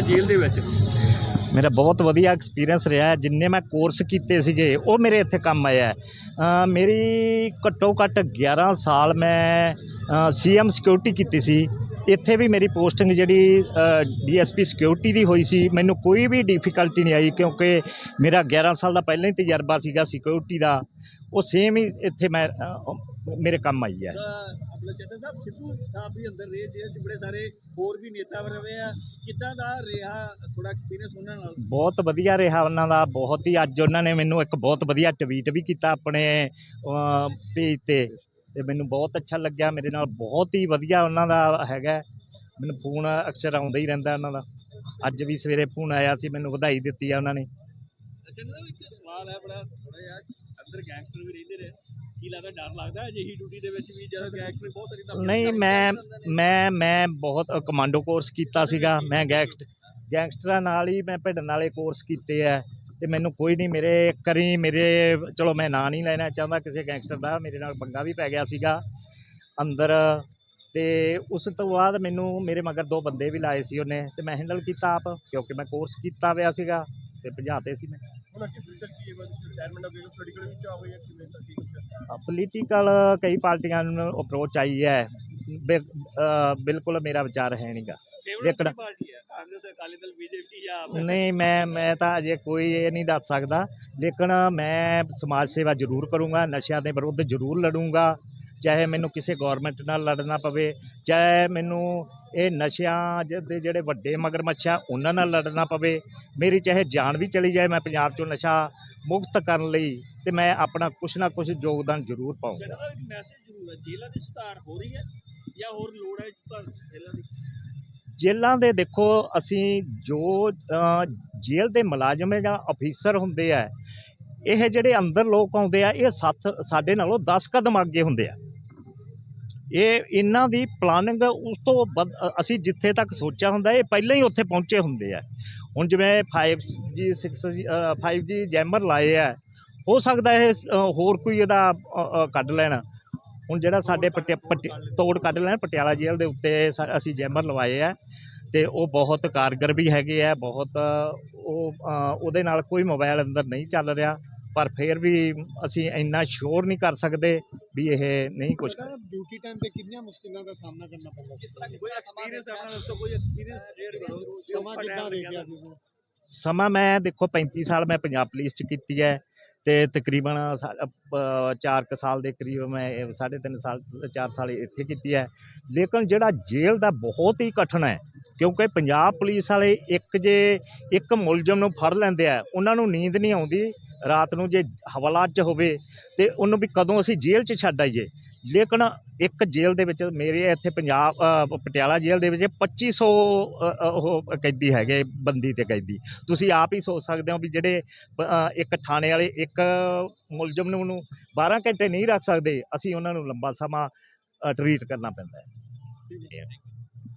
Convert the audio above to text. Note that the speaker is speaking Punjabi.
ਜੇਲ੍ਹ ਦੇ ਵਿੱਚ? ਮੇਰਾ ਬਹੁਤ ਵਧੀਆ ਐਕਸਪੀਰੀਅੰਸ ਰਿਹਾ ਜਿੰਨੇ ਮੈਂ ਕੋਰਸ ਕੀਤੇ ਸੀਗੇ, ਉਹ ਮੇਰੇ ਇੱਥੇ ਕੰਮ ਆਇਆ ਮੇਰੀ ਘੱਟੋ ਘੱਟ 11 ਸਾਲ ਮੈਂ ਸੀਐਮ ਸਿਕਿਉਰਿਟੀ ਕੀਤੀ ਸੀ। ਇੱਥੇ ਵੀ ਮੇਰੀ ਪੋਸਟਿੰਗ ਜਿਹੜੀ ਡੀਐਸਪੀ ਸਿਕਿਉਰਿਟੀ ਦੀ ਹੋਈ ਸੀ ਮੈਨੂੰ ਕੋਈ ਵੀ ਡਿਫਿਕਲਟੀ ਨਹੀਂ ਆਈ ਕਿਉਂਕਿ ਮੇਰਾ 11 ਸਾਲ ਦਾ ਪਹਿਲਾਂ ਹੀ ਤਜਰਬਾ ਸੀਗਾ ਸਿਕਿਉਰਿਟੀ ਦਾ। ਉਹ ਸੇਮ ਹੀ ਇੱਥੇ ਮੈਂ ਮੇਰੇ ਕੰਮ ਆਈ ਹੈ। ਆਪਣਾ ਚੱਟਾ ਸਾਹਿਬ ਸਿੱਧੂ ਸਾਹਿਬ ਵੀ ਅੰਦਰ ਰਹੇ ਜੇਲ੍ਹ 'ਚ ਬੜੇ ਸਾਰੇ ਹੋਰ ਵੀ ਨੇਤਾ ਰਹੇ ਆ। ਕਿੱਦਾਂ ਦਾ ਰਿਹਾ ਥੋੜਾ ਐਕਸਪੀਰੀਅੰਸ ਉਹਨਾਂ ਨਾਲ? ਬਹੁਤ ਵਧੀਆ ਰਿਹਾ ਉਹਨਾਂ ਦਾ ਬਹੁਤ ਹੀ ਅੱਜ ਉਹਨਾਂ ਨੇ ਮੈਨੂੰ ਇੱਕ ਬਹੁਤ ਵਧੀਆ ਟਵੀਟ ਵੀ ਕੀਤਾ ਆਪਣੇ ਪੇਜ ਤੇ। ਤੇ ਮੈਨੂੰ ਬਹੁਤ ਅੱਛਾ ਲੱਗਿਆ ਮੇਰੇ ਨਾਲ ਬਹੁਤ ਹੀ ਵਧੀਆ ਉਹਨਾਂ ਦਾ ਹੈਗਾ ਮੈਨੂੰ ਫੋਨ ਅਕਸਰ ਆਉਂਦਾ ਹੀ ਰਹਿੰਦਾ ਉਹਨਾਂ ਦਾ। ਅੱਜ ਵੀ ਸਵੇਰੇ ਫੋਨ ਆਇਆ ਸੀ ਮੈਨੂੰ ਵਧਾਈ ਦਿੱਤੀ ਆ ਉਹਨਾਂ ਨੇ। ਚੱਟਾ ਸਾਹਿਬ ਇੱਕ ਸਵਾਲ ਹੈ ਬੜਾ ਥੋੜਾ ਜਿਹਾ ਅੰਦਰ ਗੈਂਗਸਟਰ ਵੀ ਰਹਿੰਦੇ ਰਹੇ। ਕੀ ਲੱਗਦਾ ਡਰ ਲੱਗਦਾ ਹੈ ਜਿਹੀ ਡਿਊਟੀ ਦੇ ਵਿੱਚ ਵੀ ਜਦੋਂ ਗੈਂਗਸਟਰ ਬਹੁਤ ਸਾਰੀ ਨਹੀਂ ਮੈਂ ਮੈਂ ਮੈਂ ਬਹੁਤ ਕਮਾਂਡੋ ਕੋਰਸ ਕੀਤਾ ਸੀਗਾ ਮੈਂ ਗੈਂਗਸਟ ਗੈਂਗਸਟਰਾਂ ਨਾਲ ਹੀ ਮੈਂ ਭਿੜਨ ਵਾਲੇ ਕੋਰਸ ਕੀਤੇ ਆ। ਤੇ ਮੈਨੂੰ ਕੋਈ ਨਹੀਂ ਮੇਰੇ ਕਰੀ ਮੇਰੇ ਚਲੋ ਮੈਂ ਨਾਂ ਨਹੀਂ ਲੈਣਾ ਚਾਹੁੰਦਾ ਕਿਸੇ ਗੈਂਗਸਟਰ ਦਾ ਮੇਰੇ ਨਾਲ ਪੰਗਾ ਵੀ ਪੈ ਗਿਆ ਸੀਗਾ ਅੰਦਰ ਤੇ ਉਸ ਤੋਂ ਬਾਅਦ ਮੈਨੂੰ ਮੇਰੇ ਮਗਰ ਦੋ ਬੰਦੇ ਵੀ ਲਾਏ ਸੀ ਉਹਨੇ ਤੇ ਮੈਂ ਹੈਂਡਲ ਕੀਤਾ ਆਪ ਕਿਉਂਕਿ ਮੈਂ ਕੋਰਸ ਕੀਤਾ ਹੋਇਆ ਸੀਗਾ ਤੇ ਭਜਾਤੇ ਸੀ ਮੈਂ। ਪੋਲੀਟੀਕਲ ਕਈ ਪਾਰਟੀਆਂ ਨੂੰ ਅਪਰੋਚ ਆਈ ਹੈ ਬਿਲਕੁਲ ਮੇਰਾ ਵਿਚਾਰ ਹੈ ਨਹੀਂਗਾ ਹੈ ਕਾਂਗਰਸ ਅਕਾਲੀ ਦਲ ਬੀਜੇਪੀ ਜਾਂ ਆਪ ਨਹੀਂ ਮੈਂ ਮੈਂ ਤਾਂ ਅਜੇ ਕੋਈ ਇਹ ਨਹੀਂ ਦੱਸ ਸਕਦਾ। ਲੇਕਿਨ ਮੈਂ ਸਮਾਜ ਸੇਵਾ ਜ਼ਰੂਰ ਕਰੂੰਗਾ ਨਸ਼ਿਆਂ ਦੇ ਵਿਰੁੱਧ ਜ਼ਰੂਰ ਲੜੂੰਗਾ। ਚਾਹੇ ਮੈਨੂੰ ਕਿਸੇ ਗਵਰਨਮੈਂਟ ਨਾਲ ਲੜਨਾ ਪਵੇ ਚਾਹੇ ਮੈਨੂੰ ਇਹ ਨਸ਼ਿਆਂ ਜ- ਦੇ ਜਿਹੜੇ ਵੱਡੇ ਮਗਰਮੱਛ ਆ ਉਹਨਾਂ ਨਾਲ ਲੜਨਾ ਪਵੇ। ਮੇਰੀ ਚਾਹੇ ਜਾਨ ਵੀ ਚਲੀ ਜਾਏ ਮੈਂ ਪੰਜਾਬ ਚੋਂ ਨਸ਼ਾ ਮੁਕਤ ਕਰਨ ਲਈ ਤੇ ਮੈਂ ਆਪਣਾ ਕੁਛ ਨਾ ਕੁਛ ਯੋਗਦਾਨ ਜ਼ਰੂਰ ਪਾਊਂਗਾ। ਜਿਹੜਾ ਇੱਕ ਮੈਸੇਜ ਜ਼ਰੂਰ ਹੈ ਜੇਲ੍ਹਾਂ ਦੀ ਸੁਧਾਰ ਹੋ ਰਹੀ ਹੈ ਜਾਂ ਹੋਰ ਲੋੜ ਹੈ ਜੇਲ੍ਹਾਂ ਦੀ? ਜੇਲ੍ਹਾਂ ਦੇ ਦੇਖੋ, ਅਸੀਂ ਜੋ ਜੇਲ੍ਹ ਦੇ ਮੁਲਾਜ਼ਮ ਜਾਂ ਅਫੀਸਰ ਹੁੰਦੇ ਆ, ਇਹ ਜਿਹੜੇ ਅੰਦਰ ਲੋਕ ਆਉਂਦੇ ਆ, ਇਹ ਸੱਤ, ਸਾਡੇ ਨਾਲੋਂ 10 ਕਦਮ ਅੱਗੇ ਹੁੰਦੇ ਆ। ਇਹ ਇਹਨਾਂ ਦੀ ਪਲਾਨਿੰਗ ਉਸ ਤੋਂ ਵੱਧ- ਅਸੀਂ ਜਿੱਥੇ ਤੱਕ ਸੋਚਿਆ ਹੁੰਦਾ, ਇਹ ਪਹਿਲਾਂ ਹੀ ਉੱਥੇ ਪਹੁੰਚੇ ਹੁੰਦੇ ਆ। ਹੁਣ ਜਿਵੇਂ 5G 6G 5G ਜੈਮਰ ਲਾਏ ਆ, ਹੋ ਸਕਦਾ ਇਹ ਹੋਰ ਕੋਈ ਇਹਦਾ ਕੱਢ ਲੈਣ। ਹੁਣ ਜਿਹੜਾ ਸਾਡੇ ਤੋੜ ਕੱਢ ਲੈਣ ਪਟਿਆਲਾ ਜੇਲ੍ਹ ਦੇ ਉੱਤੇ ਅਸੀਂ ਜੈਮਰ ਲਵਾਏ ਆ ਤੇ ਉਹ ਬਹੁਤ ਕਾਰਗਰ ਵੀ ਹੈਗੇ ਆ ਬਹੁਤ ਉਹ ਉਹਦੇ ਨਾਲ ਕੋਈ ਮੋਬਾਈਲ ਅੰਦਰ ਨਹੀਂ ਚੱਲ ਰਿਹਾ ਪਰ ਫਿਰ ਵੀ ਅਸੀਂ ਇੰਨਾ ਸ਼ੋਰ ਨਹੀਂ ਕਰ ਸਕਦੇ ਵੀ ਇਹ ਨਹੀਂ ਕੁਝ ਡਿਊਟੀ ਟਾਈਮ ਤੇ ਕਿੰਨੀਆਂ ਮੁਸ਼ਕਿਲਾਂ ਦਾ ਸਾਹਮਣਾ ਕਰਨਾ ਪੈਂਦਾ ਕਿਸ ਤਰ੍ਹਾਂ ਕੋਈ ਐਕਸਪੀਰੀਅੰਸ ਆਪਣਾ ਦੱਸੋ ਕੋਈ ਐਕਸਪੀਰੀਅੰਸ ਸ਼ੇਅਰ ਕਰੋ ਸਮਾਂ ਕਿੱਦਾਂ ਦੇਖਿਆ ਸੀ? ਸਮਾਂ ਮੈਂ ਦੇਖੋ 35 ਸਾਲ ਮੈਂ ਪੰਜਾਬ ਪੁਲਿਸ ਚ ਕੀਤੀ ਹੈ ਤੇ ਤਕਰੀਬਨ 4 ਕੁ ਸਾਲ ਦੇ ਕਰੀਬ ਮੈਂ ਇਹ ਸਾਢੇ ਤਿੰਨ ਸਾਲ 4 ਸਾਲ ਇੱਥੇ ਕੀਤੀ ਹੈ। ਲੇਕਿਨ ਜਿਹੜਾ ਜੇਲ੍ਹ ਦਾ ਬਹੁਤ ਹੀ ਕਠਨ ਹੈ, ਕਿਉਂਕਿ ਪੰਜਾਬ ਪੁਲਿਸ ਵਾਲੇ ਇੱਕ ਜੇ ਇੱਕ ਮੁਲਜ਼ਮ ਨੂੰ ਫੜ ਲੈਂਦੇ ਆ, ਉਹਨਾਂ ਨੂੰ ਨੀਂਦ ਨਹੀਂ ਆਉਂਦੀ, ਰਾਤ ਨੂੰ ਜੇ ਹਵਾਲਾਤ 'ਚ ਹੋਵੇ ਤੇ ਉਹਨੂੰ ਵੀ ਕਦੋਂ ਅਸੀਂ ਜੇਲ੍ਹ 'ਚ ਛੱਡ ਆਈਏ? ਲੇਕਿਨ ਇੱਕ ਜੇਲ੍ਹ ਦੇ ਵਿੱਚ ਮੇਰੇ ਇੱਥੇ ਪੰਜਾਬ ਪਟਿਆਲਾ ਜੇਲ੍ਹ ਦੇ ਵਿੱਚ 2500 ਅ, ਉਹ ਕੈਦੀ ਹੈਗੇ ਬੰਦੀ ਤੇ ਕੈਦੀ। ਤੁਸੀਂ ਆਪ ਹੀ ਸੋਚ ਸਕਦੇ ਹੋ ਵੀ ਜਿਹੜੇ ਇੱਕ ਥਾਣੇ ਵਾਲੇ ਇੱਕ ਮੁਲਜ਼ਮ ਨੂੰ ਨੂੰ 12 ਘੰਟੇ ਨਹੀਂ ਰੱਖ ਸਕਦੇ ਅਸੀਂ ਉਹਨਾਂ ਨੂੰ ਲੰਬਾ ਸਮਾਂ ਟਰੀਟ ਕਰਨਾ ਪੈਂਦਾ ਹੈ।